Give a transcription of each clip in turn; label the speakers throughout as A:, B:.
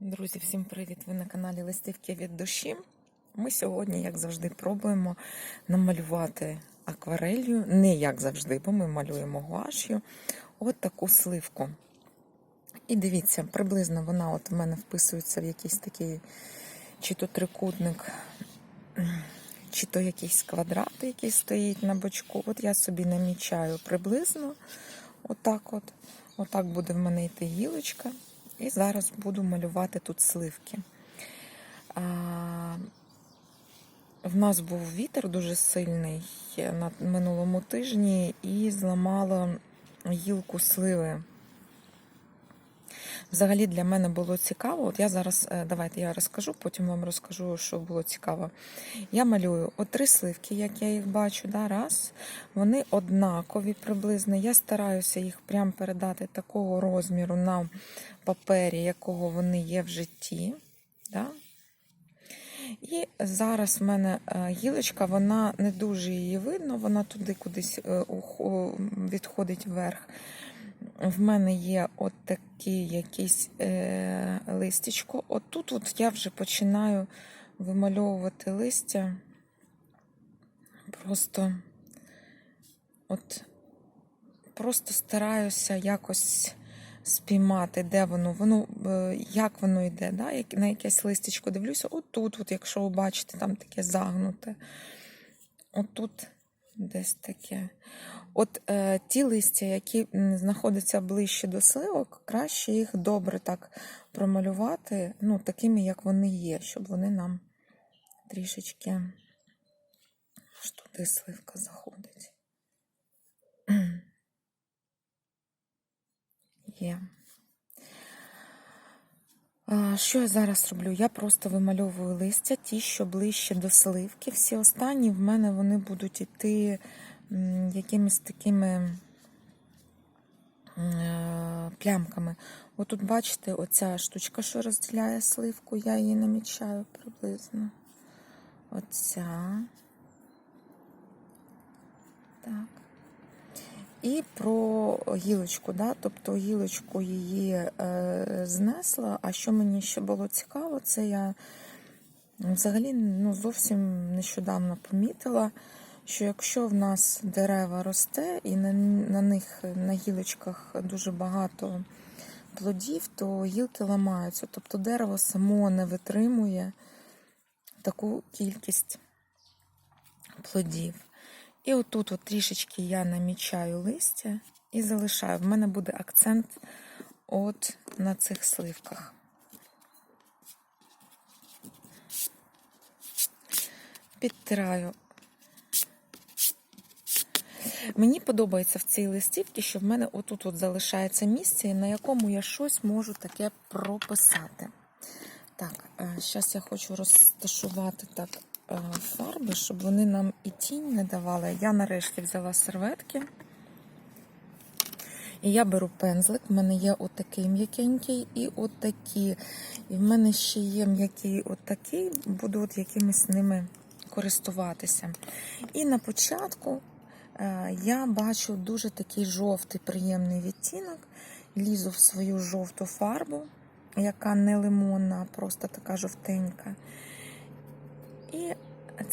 A: Друзі, всім привіт! Ви на каналі Листівки від душі. Ми сьогодні, як завжди, пробуємо намалювати акварелью, не як завжди, бо ми малюємо гуаш'ю, от таку сливку. І дивіться, приблизно вона от у мене вписується в якийсь такий чи то трикутник, чи то якийсь квадрат, який стоїть на бочку. От я собі намічаю приблизно отак от. Отак буде в мене йти гілочка. І зараз буду малювати тут сливки. А, в нас був вітер дуже сильний на минулому тижні і зламало гілку сливи. Взагалі для мене було цікаво. От я зараз, е, давайте я розкажу, потім вам розкажу, що було цікаво. Я малюю от три сливки, як я їх бачу. Да, раз. Вони однакові приблизно. Я стараюся їх прямо передати такого розміру на папері, якого вони є в житті. Да? І зараз в мене е, гілочка, вона не дуже її видно, вона туди кудись е, відходить вверх. В мене є от такий якийсь е, листячко. От от я вже починаю вимальовувати листя. Просто от просто стараюся якось спіймати, де воно, воно, е, як воно йде, да? на якесь листячко дивлюся. Отут, от, якщо ви бачите, там таке загнуте. Отут десь таке. От е, ті листя, які знаходяться ближче до сливок, краще їх добре так промалювати, ну, такими, як вони є, щоб вони нам трішечки аж туди сливка заходить. Є. Що я зараз роблю? Я просто вимальовую листя, ті, що ближче до сливки. Всі останні в мене вони будуть йти якимись такими е, плямками. Отут, бачите, оця штучка, що розділяє сливку, я її намічаю приблизно. Оця. Так. І про гілочку, да? тобто гілочку її е, знесла. А що мені ще було цікаво, це я взагалі ну, зовсім нещодавно помітила, що якщо в нас дерева росте і на, на них на гілочках дуже багато плодів, то гілки ламаються. Тобто дерево само не витримує таку кількість плодів. І отут от трішечки я намічаю листя і залишаю. В мене буде акцент от на цих сливках. Підтираю. Мені подобається в цій листівці, що в мене отут от залишається місце, на якому я щось можу таке прописати. Так, зараз я хочу розташувати так Е, фарби, щоб вони нам і тінь не давали. Я нарешті взяла серветки. І я беру пензлик, в мене є отакий м'якенький і отакі. І в мене ще є м'який отакий, буду от якимись ними користуватися. І на початку е, я бачу дуже такий жовтий, приємний відтінок. Лізу в свою жовту фарбу, яка не лимонна, а просто така жовтенька. І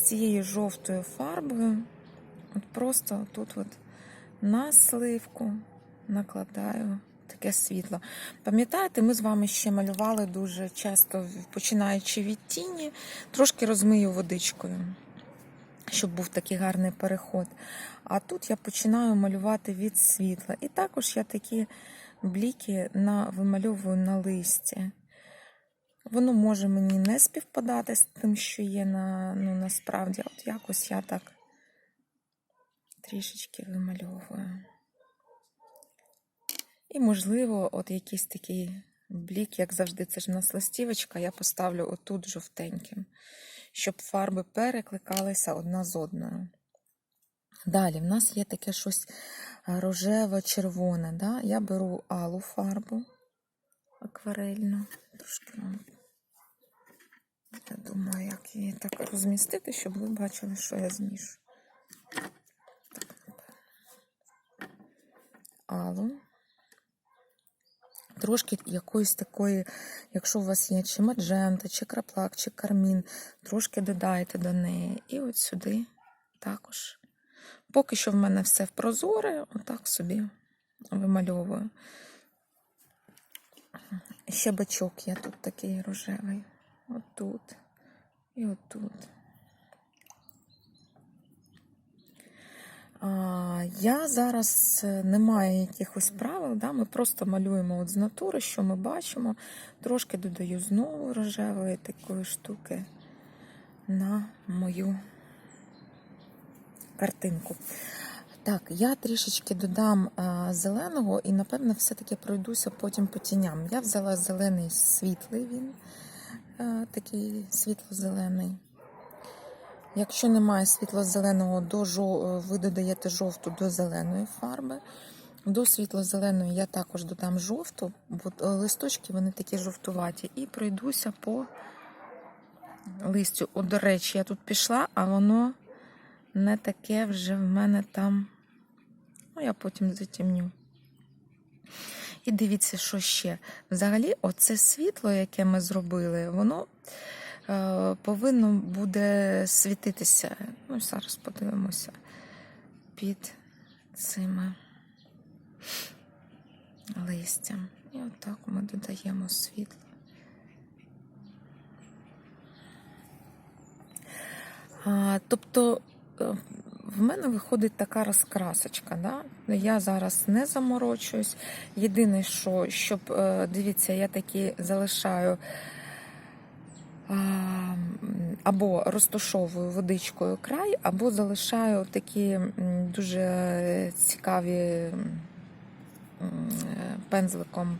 A: цією жовтою фарбою от просто тут от на сливку накладаю таке світло. Пам'ятаєте, ми з вами ще малювали дуже часто, починаючи від тіні, трошки розмию водичкою, щоб був такий гарний переход. А тут я починаю малювати від світла. І також я такі бліки на, вимальовую на листі. Воно може мені не співпадати з тим, що є на, ну, насправді. От якось я так трішечки вимальовую. І, можливо, от якийсь такий блік, як завжди, це ж в нас листівочка, я поставлю отут жовтеньким, щоб фарби перекликалися одна з одною. Далі, в нас є таке щось рожево-червоне. Да? Я беру алу фарбу акварельну, трошки я думаю, як її так розмістити, щоб ви бачили, що я змішу. Алу. Трошки якоїсь такої, якщо у вас є чи маджента, чи краплак, чи кармін, трошки додайте до неї. І от сюди також. Поки що в мене все в прозоре, отак собі вимальовую. Ще бачок є тут такий рожевий. Отут. І отут. Я зараз е, не маю якихось правил, да? ми просто малюємо от з натури, що ми бачимо. Трошки додаю знову рожевої такої штуки на мою картинку. Так, я трішечки додам зеленого і, напевно, все-таки пройдуся потім по тіням. Я взяла зелений світлий, він такий світло-зелений. Якщо немає світло-зеленого, до жо... ви додаєте жовту до зеленої фарби. До світло-зеленої я також додам жовту, бо е, листочки вони такі жовтуваті. І пройдуся по листю. О, до речі, я тут пішла, а воно не таке вже в мене там. Ну, я потім затемню. І дивіться, що ще. Взагалі, оце світло, яке ми зробили, воно е, повинно буде світитися. Ну, зараз подивимося під цими листям. І отак ми додаємо світло. А, тобто е, в мене виходить така розкрасочка. Да? Я зараз не заморочуюсь. Єдине, що, щоб, е, дивіться, я такі залишаю або розташовую водичкою край, або залишаю такі дуже цікаві е, пензликом.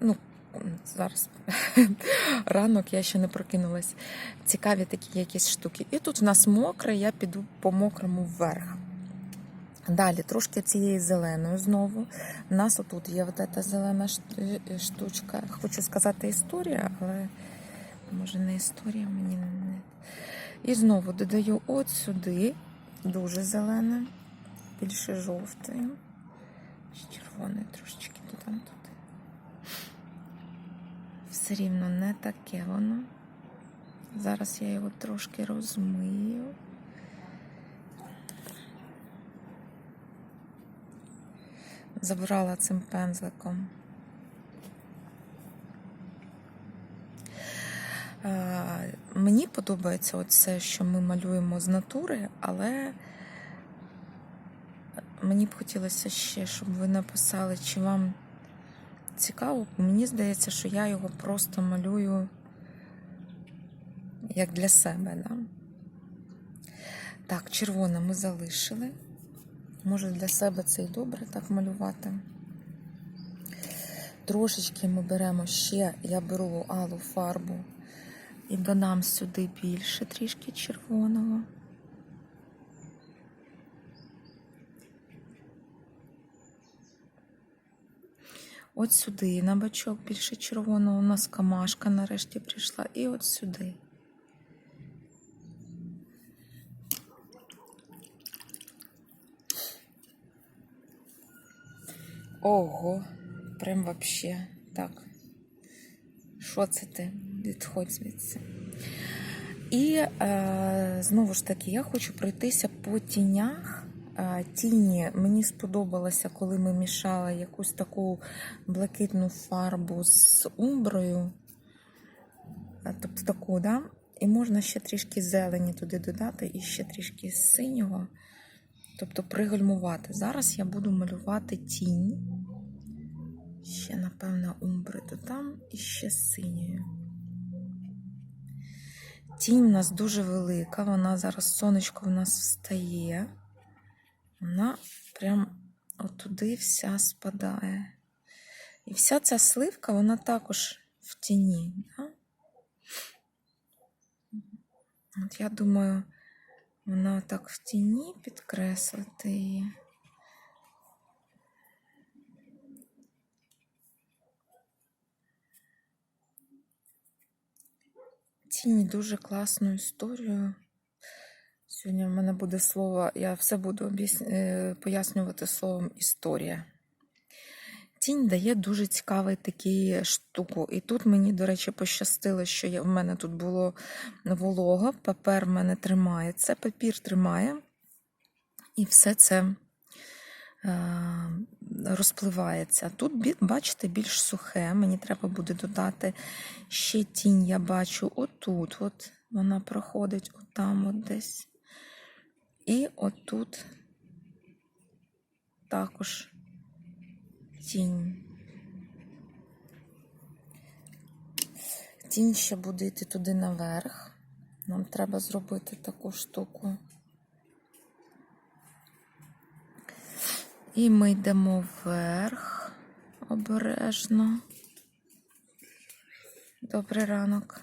A: Ну, зараз ранок, я ще не прокинулась. Цікаві такі якісь штуки. І тут в нас мокре, я піду по мокрому вверх. Далі трошки цієї зеленої знову. У нас отут є от ця зелена штучка. Хочу сказати історія, але може не історія мені не. І знову додаю от сюди, дуже зелене, більше жовтої. Ще червоної трошечки додам тут. Все рівно не таке воно. Зараз я його трошки розмию. Забрала цим пензликом. Е, Мені подобається оце, що ми малюємо з натури, але мені б хотілося ще, щоб ви написали, чи вам цікаво. Мені здається, що я його просто малюю як для себе. Да? Так, червоне ми залишили. Може, для себе це і добре так малювати. Трошечки ми беремо ще, я беру алу фарбу і додам сюди більше трішки червоного. От сюди на бачок більше червоного. У нас камашка нарешті прийшла. І от сюди. Ого, прям вообще так. Що це ти? Відходь. І е, знову ж таки, я хочу пройтися по тінях. Е, Тіні мені сподобалося, коли ми мішали якусь таку блакитну фарбу з умброю. Е, Тобто таку, да? І можна ще трішки зелені туди додати, і ще трішки синього. Тобто пригальмувати. Зараз я буду малювати тінь. Ще, напевно, умбри додам і ще синьою. Тінь у нас дуже велика, вона зараз сонечко в нас встає. Вона прям отуди вся спадає. І вся ця сливка, вона також в тіні. Да? От я думаю, вона так в тіні підкреслити її. Тіні дуже класну історію Сьогодні в мене буде слово, я все буду е, пояснювати словом історія. Тінь дає дуже цікавий такий штуку. І тут мені, до речі, пощастило, що в мене тут було волога, папер в мене тримається, папір тримає, і все це е, розпливається. Тут, бачите, більш сухе. Мені треба буде додати ще тінь, я бачу отут. От вона проходить отам от десь. І отут також тінь. Тінь ще буде йти туди наверх. Нам треба зробити таку штуку. І ми йдемо вверх обережно. Добрий ранок.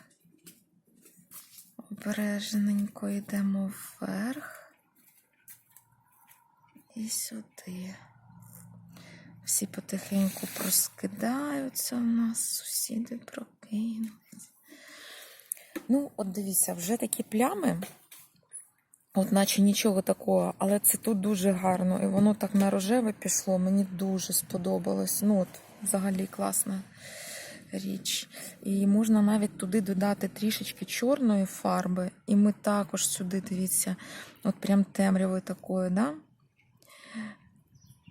A: Обережненько йдемо вверх і сюди. Всі потихеньку проскидаються в нас, сусіди прокинулись. Ну, от дивіться, вже такі плями, от наче нічого такого, але це тут дуже гарно. І воно так на рожеве пішло, мені дуже сподобалось. Ну, от, взагалі класна річ. І можна навіть туди додати трішечки чорної фарби. І ми також сюди, дивіться, от прям темрявою такою, да?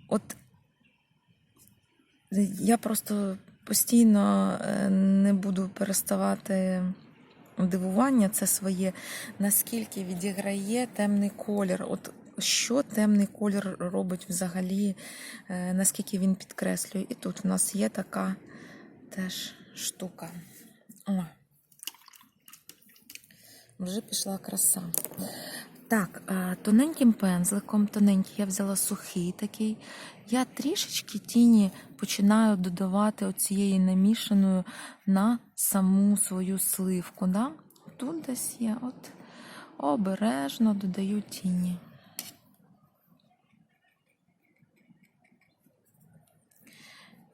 A: От я просто постійно е, не буду переставати дивування це своє, наскільки відіграє темний колір. От що темний колір робить взагалі, е, наскільки він підкреслює. І тут у нас є така теж штука. О. Вже пішла краса. Так, е, тоненьким пензликом, тоненький, я взяла сухий такий. Я трішечки тіні починаю додавати оцієї намішаною на саму свою сливку. Да? Тут десь є, от обережно додаю тіні.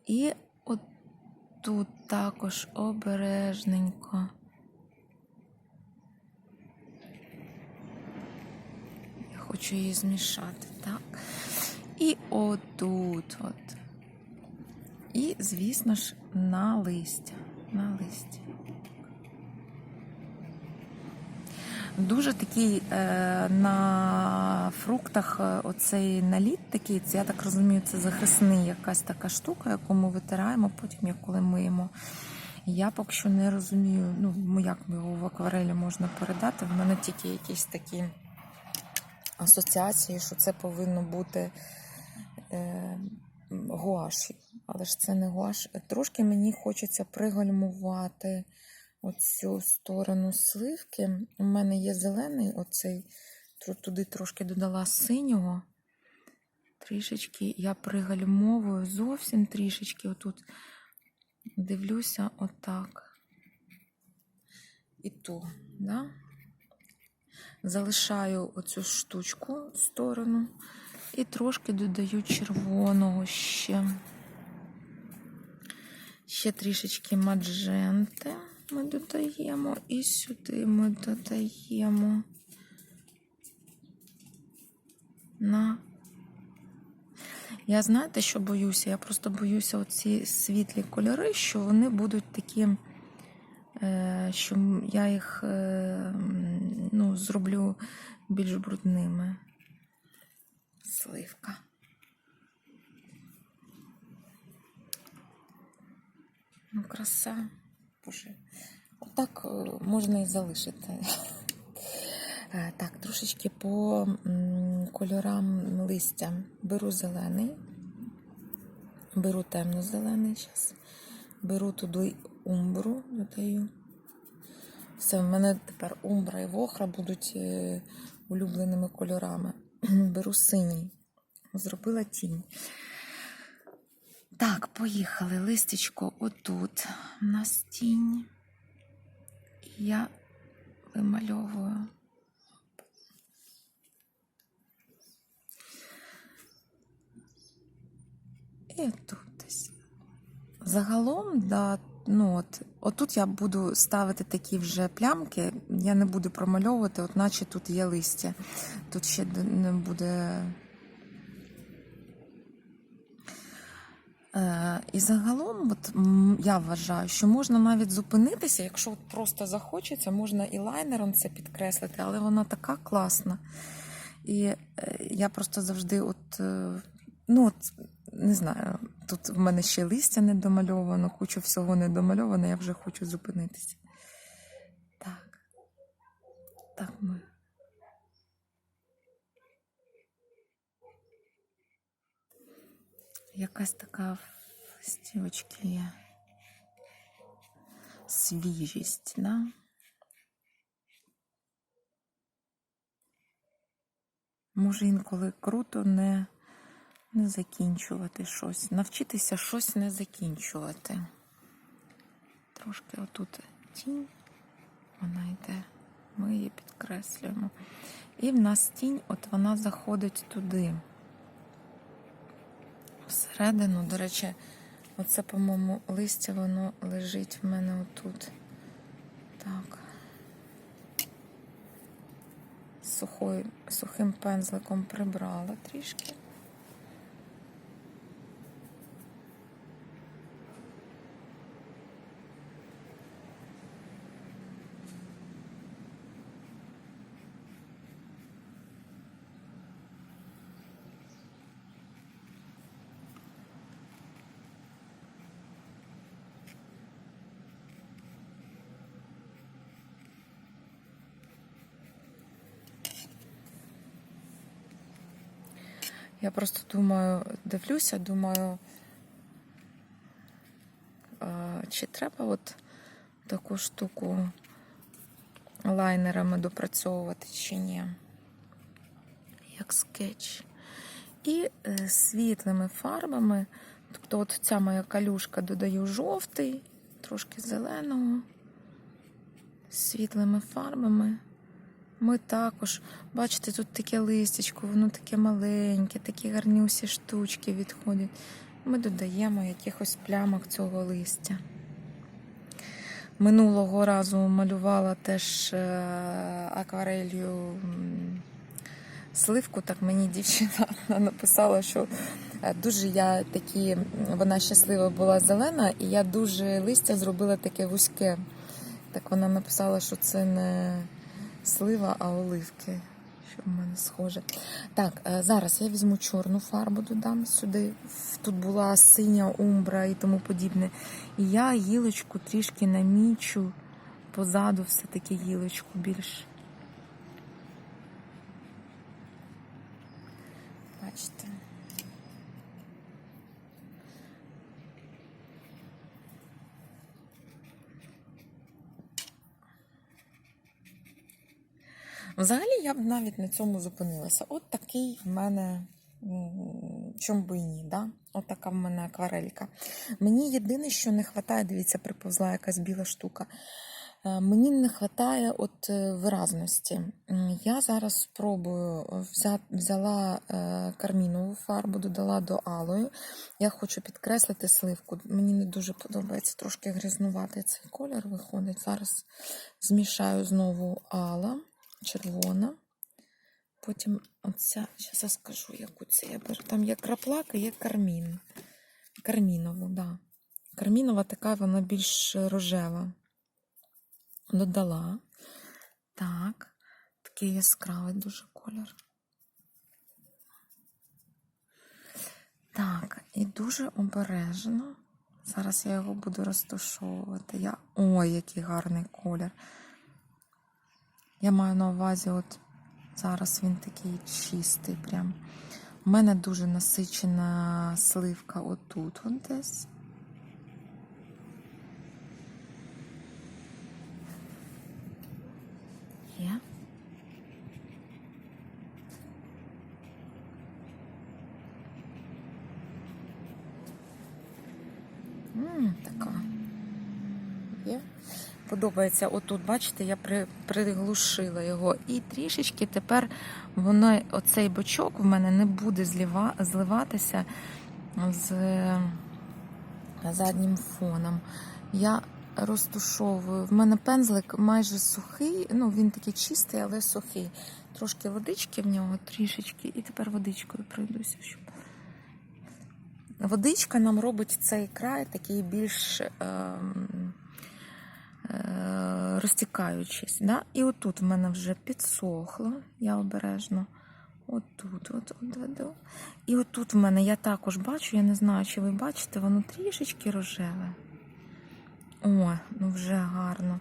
A: І от тут також обережненько. Хочу її змішати, так? І отут от. І, звісно ж, на листя. На листя. Дуже такий е, на фруктах е, оцей наліт такий, це, я так розумію, це захисний якась така штука, яку ми витираємо потім, як коли миємо. Я поки що не розумію, ну як його в акварелі можна передати. В мене тільки якісь такі асоціації, що це повинно бути е, гуаш. Але ж це не гуаш. Трошки мені хочеться пригальмувати оцю сторону сливки. У мене є зелений оцей, туди трошки додала синього. Трішечки я пригальмовую зовсім трішечки отут. Дивлюся отак. І ту, да? Залишаю оцю штучку сторону і трошки додаю червоного ще. Ще трішечки мадженти ми додаємо, і сюди ми додаємо на. Я знаєте, що боюся? Я просто боюся оці світлі кольори, що вони будуть такі, що я їх е, ну, зроблю більш брудними. Сливка. Ну, краса. Боже. Отак е, можна і залишити. Е, Так, трошечки по кольорам листя. Беру зелений, беру темно-зелений зараз, беру туди умбру, додаю. Все, в мене тепер умбра і вохра будуть е, улюбленими кольорами. Беру синій. Зробила тінь. Так, поїхали. Листечко отут. У нас тінь. І я вимальовую. І тут десь. Загалом, да, ну от, отут я буду ставити такі вже плямки, я не буду промальовувати, от наче тут є листя. Тут ще не буде. Е, і загалом, от, я вважаю, що можна навіть зупинитися, якщо от просто захочеться, можна і лайнером це підкреслити, але вона така класна. І е, я просто завжди, от, е, ну, от, не знаю, тут в мене ще листя не домальовано, кучу всього не домальовано, я вже хочу зупинитися. Так. Так ми. Якась така в листівочці є. Свіжість, да? Може інколи круто не, не закінчувати щось. Навчитися щось не закінчувати. Трошки отут тінь, вона йде, ми її підкреслюємо. І в нас тінь, от вона заходить туди. Всередину, до речі, оце, по-моєму, листя, воно лежить в мене отут. Так. Сухою, сухим пензликом прибрала трішки. Я просто думаю, дивлюся, думаю, чи треба от таку штуку лайнерами допрацьовувати, чи ні. Як скетч. І е, світлими фарбами, тобто от ця моя калюшка додаю жовтий, трошки зеленого, світлими фарбами. Ми також, бачите, тут таке листячко, воно таке маленьке, такі гарні усі штучки відходять. Ми додаємо якихось плямок цього листя. Минулого разу малювала теж е, акварелью сливку, так мені дівчина написала, що е, дуже я такі, вона щаслива була зелена, і я дуже листя зробила таке вузьке. Так вона написала, що це не слива, а оливки. Що в мене схоже. Так, е, зараз я візьму чорну фарбу, додам сюди. Тут була синя умбра і тому подібне. І я гілочку трішки намічу позаду, все-таки гілочку більш. Бачите. Взагалі я б навіть на цьому зупинилася. От такий в мене чом би і ні, да? От така в мене акварелька. Мені єдине, що не вистачає, дивіться, приповзла якась біла штука. Е, Мені не вистачає от е, виразності. Я зараз спробую взяла е, кармінову фарбу, додала до алою. Я хочу підкреслити сливку. Мені не дуже подобається трошки грязнувати цей колір виходить. Зараз змішаю знову ала червона. Потім оця, зараз я скажу, яку це я беру. Там є краплак і є кармін. Кармінова, да. Кармінова така, вона більш рожева. Додала. Так. Такий яскравий дуже колір. Так, і дуже обережно. Зараз я його буду розташовувати. Я... Ой, який гарний колір. Я маю на увазі, от зараз він такий чистий. Прям. У мене дуже насичена сливка отут от десь. Є. М, така. Є. Подобається отут, бачите, я при, приглушила його. І трішечки тепер воно, оцей бочок в мене не буде зліва, зливатися з заднім фоном. Я розтушовую. В мене пензлик майже сухий, ну він такий чистий, але сухий. Трошки водички в нього, трішечки, і тепер водичкою пройдуся. Щоб... Водичка нам робить цей край такий більш е, розтікаючись. Да? І отут в мене вже підсохло, я обережно. Отут, от, от, от. І отут в мене я також бачу, я не знаю, чи ви бачите, воно трішечки рожеве. О, ну вже гарно.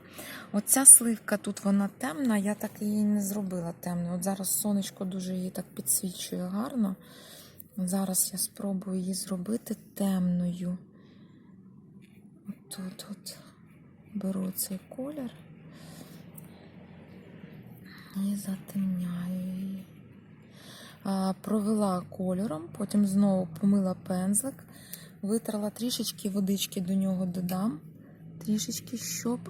A: Оця сливка тут вона темна, я так її не зробила темною. От зараз сонечко дуже її так підсвічує гарно. Зараз я спробую її зробити темною. Отут от беру цей колір і затемняю її. Провела кольором, потім знову помила пензлик, витрала трішечки водички до нього додам, трішечки, щоб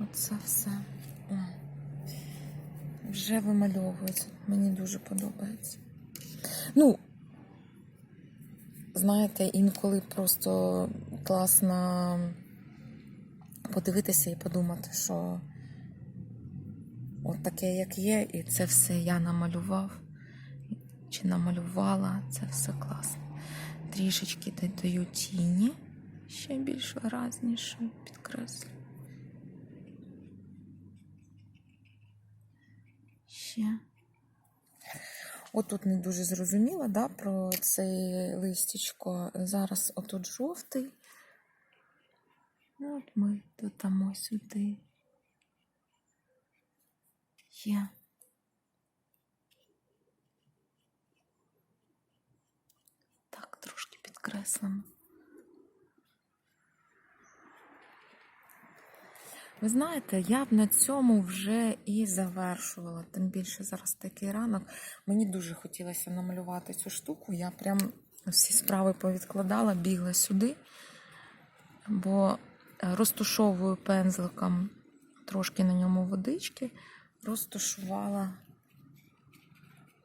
A: оце все О, вже вимальовується. Мені дуже подобається. Ну, знаєте, інколи просто класно подивитися і подумати, що от таке, як є, і це все я намалював чи намалювала, це все класно. Трішечки додаю тіні, ще більш виразніше підкреслю. Ще. Отут не дуже зрозуміла да, про це листячко. Зараз отут жовтий. Ну, От ми додамо сюди. Є. Так, трошки підкреслимо. Ви знаєте, я б на цьому вже і завершувала. Тим більше зараз такий ранок. Мені дуже хотілося намалювати цю штуку. Я прям всі справи повідкладала, бігла сюди, бо розтушовую пензликом трошки на ньому водички, розташувала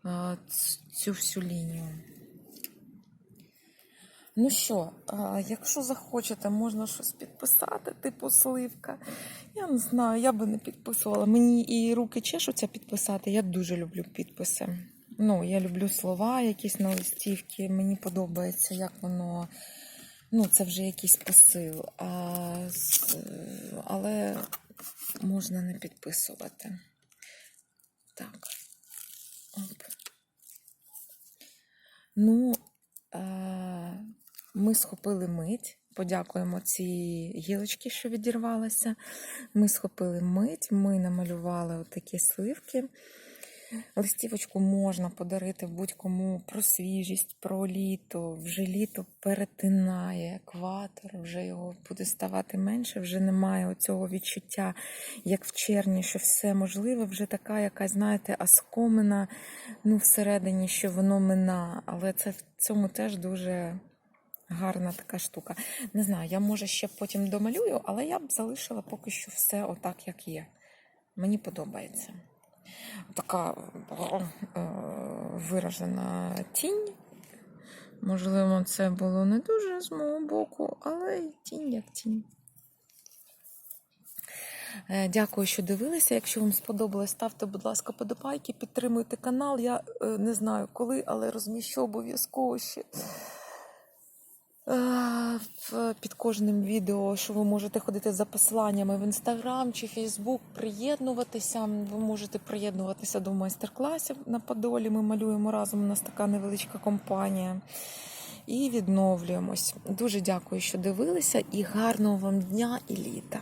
A: е, цю всю лінію. Ну що, якщо захочете, можна щось підписати, типу сливка. Я не знаю, я би не підписувала. Мені і руки чешуться підписати. Я дуже люблю підписи. Ну, я люблю слова, якісь на листівки. Мені подобається, як воно. Ну, це вже якийсь посил. А, але можна не підписувати. Так. Оп. Ну, ми схопили мить. Подякуємо цій гілочці, що відірвалася. Ми схопили мить, ми намалювали отакі сливки. Листівочку можна подарити будь-кому про свіжість, про літо. Вже літо перетинає екватор, вже його буде ставати менше, вже немає оцього відчуття, як в червні, що все можливе, вже така якась, знаєте, аскомина ну, всередині, що воно мина. Але це в цьому теж дуже гарна така штука. Не знаю, я може ще потім домалюю, але я б залишила поки що все отак, як є. Мені подобається. Така е, виражена тінь. Можливо, це було не дуже з мого боку, але й тінь як тінь. Е, Дякую, що дивилися. Якщо вам сподобалось, ставте, будь ласка, подобайки, підтримуйте канал. Я е, не знаю коли, але розміщу обов'язково ще. Е, Під кожним відео, що ви можете ходити за посиланнями в інстаграм чи Фейсбук, приєднуватися. Ви можете приєднуватися до майстер-класів на Подолі. Ми малюємо разом. У нас така невеличка компанія. І відновлюємось. Дуже дякую, що дивилися, і гарного вам дня і літа.